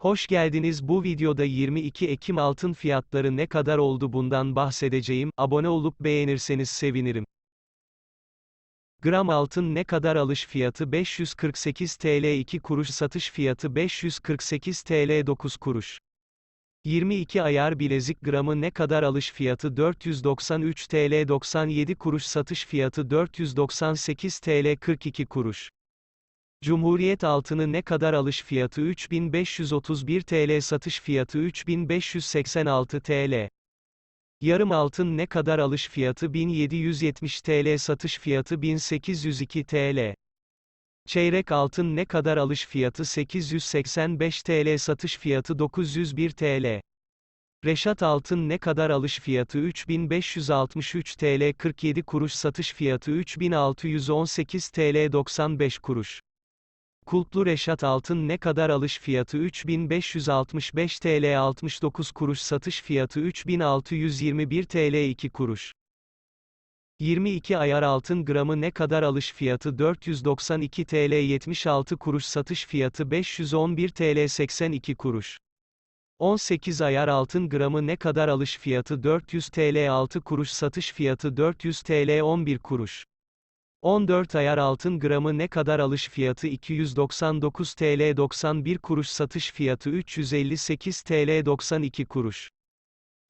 Hoş geldiniz bu videoda 22 Ekim altın fiyatları ne kadar oldu bundan bahsedeceğim, abone olup beğenirseniz sevinirim. Gram altın ne kadar alış fiyatı 548 TL 2 kuruş satış fiyatı 548 TL 9 kuruş. 22 ayar bilezik gramı ne kadar alış fiyatı 493 TL 97 kuruş satış fiyatı 498 TL 42 kuruş. Cumhuriyet altını ne kadar alış fiyatı 3531 TL satış fiyatı 3586 TL. Yarım altın ne kadar alış fiyatı 1770 TL satış fiyatı 1802 TL. Çeyrek altın ne kadar alış fiyatı 885 TL satış fiyatı 901 TL. Reşat altın ne kadar alış fiyatı 3563 TL 47 kuruş satış fiyatı 3618 TL 95 kuruş. Kulplu Reşat altın ne kadar alış fiyatı 3565 TL 69 kuruş satış fiyatı 3621 TL 2 kuruş. 22 ayar altın gramı ne kadar alış fiyatı 492 TL 76 kuruş satış fiyatı 511 TL 82 kuruş. 18 ayar altın gramı ne kadar alış fiyatı 400 TL 6 kuruş satış fiyatı 400 TL 11 kuruş. 14 ayar altın gramı ne kadar alış fiyatı 299 TL 91 kuruş satış fiyatı 358 TL 92 kuruş.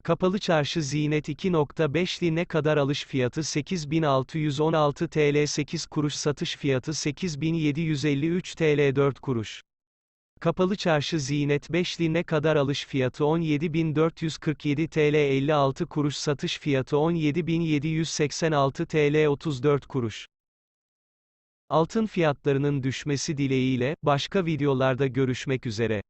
Kapalı çarşı Zinet 2.5'li ne kadar alış fiyatı 8616 TL 8 kuruş satış fiyatı 8753 TL 4 kuruş. Kapalı çarşı Zinet 5'li ne kadar alış fiyatı 17447 TL 56 kuruş satış fiyatı 17786 TL 34 kuruş. Altın fiyatlarının düşmesi dileğiyle, başka videolarda görüşmek üzere.